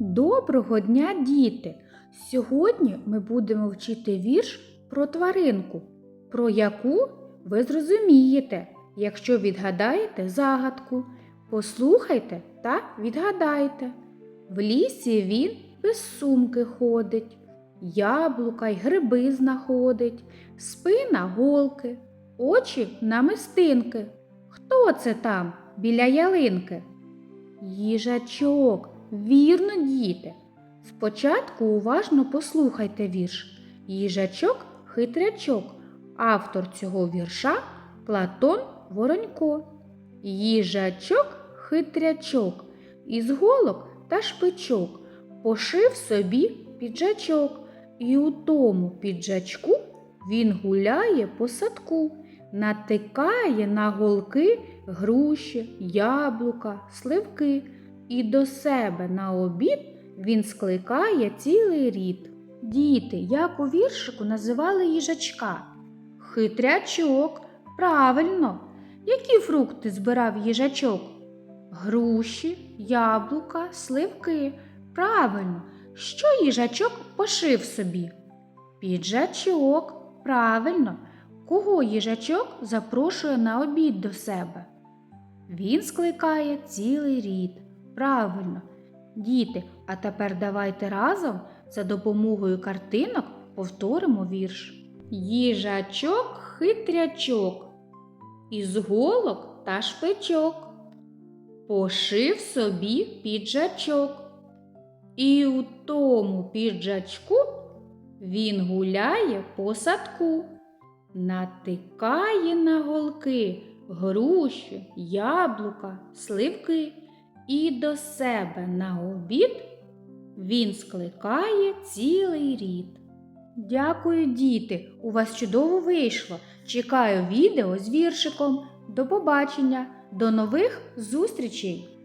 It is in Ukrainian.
Доброго дня, діти! Сьогодні ми будемо вчити вірш про тваринку, про яку ви зрозумієте, якщо відгадаєте загадку. Послухайте та відгадайте. В лісі він без сумки ходить, яблука й гриби знаходить, спина голки, очі намистинки. Хто це там біля ялинки? Їжачок, вірно, діти. Спочатку уважно послухайте вірш. Їжачок хитрячок. Автор цього вірша Платон Воронько. Їжачок хитрячок. Із голок та шпичок пошив собі піджачок, і у тому піджачку він гуляє по садку, натикає на голки груші, яблука, сливки, і до себе на обід він скликає цілий рід. Діти, як у віршику називали їжачка? Хитрячок, правильно. Які фрукти збирав їжачок? Груші, яблука, сливки. Правильно. Що їжачок пошив собі? Піджачок, правильно. Кого їжачок запрошує на обід до себе? Він скликає цілий рід. Правильно. Діти, а тепер давайте разом за допомогою картинок повторимо вірш. Їжачок хитрячок, із голок та шпичок, пошив собі піджачок. І у тому піджачку він гуляє по садку, натикає на голки груші, яблука, сливки, і до себе на обід він скликає цілий рід. Дякую, діти! У вас чудово вийшло. Чекаю відео з віршиком. До побачення, до нових зустрічей!